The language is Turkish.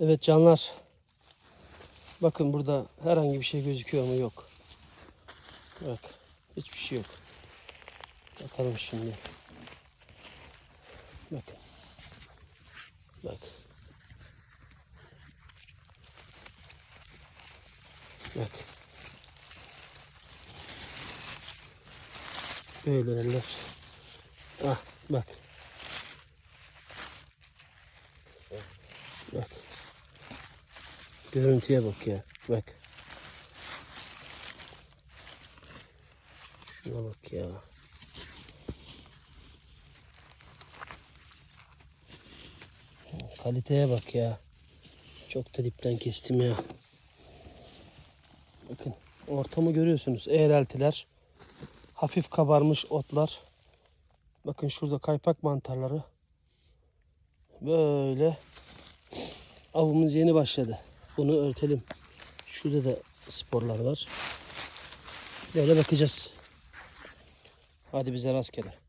Evet canlar. Bakın burada herhangi bir şey gözüküyor mu? Yok. Bak. Hiçbir şey yok. Bakalım şimdi. Bakın. Bak. Bak. Böyle eller. Ah bak. Bak. Görüntüye bak ya. Bak. Şuna bak ya. Kaliteye bak ya. Çok da dipten kestim ya. Bakın ortamı görüyorsunuz. Eğreltiler. Hafif kabarmış otlar. Bakın şurada kaypak mantarları. Böyle avımız yeni başladı. Bunu örtelim. Şurada da sporlar var. Böyle bakacağız. Hadi bize rastgele.